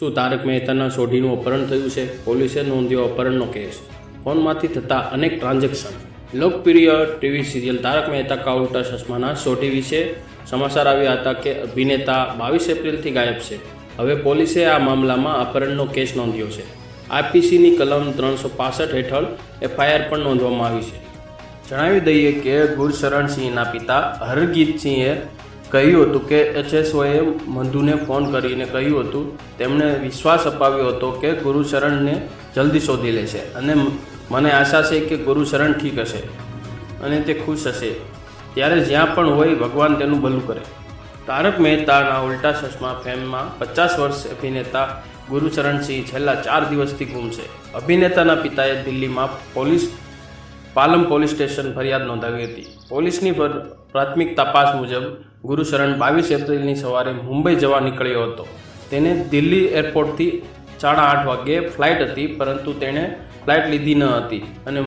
શું તારક મહેતાના સોઢીનું અપહરણ થયું છે? પોલીસે નોંધ્યો અપહરણનો કેસ. ફોનમાંથી થતા અનેક ટ્રાન્ઝેક્શન. લોકપ્રિય ટીવી સિરિયલ તારક મહેતા કા ઉલ્ટા ચશ્માના સોઢી વિશે સમાચાર આવ્યા હતા કે અભિનેતા બાવીસ એપ્રિલથી ગાયબ છે. હવે પોલીસે આ મામલામાં અપહરણનો કેસ નોંધ્યો છે. આઈપીસીની કલમ ત્રણસો પાસઠ હેઠળ એફઆઈઆર પણ નોંધવામાં આવી છે. જણાવી દઈએ કે ગુરશરણસિંહના પિતા હરગીતસિંહે કહ્યું હતું કે એચએસઓએ મંધુને ફોન કરીને કહ્યું હતું, તેમણે વિશ્વાસ અપાવ્યો હતો કે ગુરુશરણને જલ્દી શોધી લેશે અને મને આશા છે કે ગુરુશરણ ઠીક હશે અને તે ખુશ હશે. ત્યારે જ્યાં પણ હોય ભગવાન તેનું ભલું કરે. તારક મહેતાના ઉલ્ટા ચશ્મા ફેમમાં પચાસ વર્ષ અભિનેતા ગુરુચરણસિંહ છેલ્લા ચાર દિવસથી ગુમ છે. અભિનેતાના પિતાએ દિલ્હીમાં પોલીસ પાલમ પોલીસ સ્ટેશન ફરિયાદ નોંધાવી હતી. પોલીસની પર- પ્રાથમિક તપાસ મુજબ ગુરુશરણ બાવીસ એપ્રિલની સવારે મુંબઈ જવા નીકળ્યો હતો. તેને દિલ્હી એરપોર્ટથી સાડા આઠ વાગ્યે ફ્લાઇટ હતી, પરંતુ તેણે ફ્લાઇટ લીધી ન હતી અને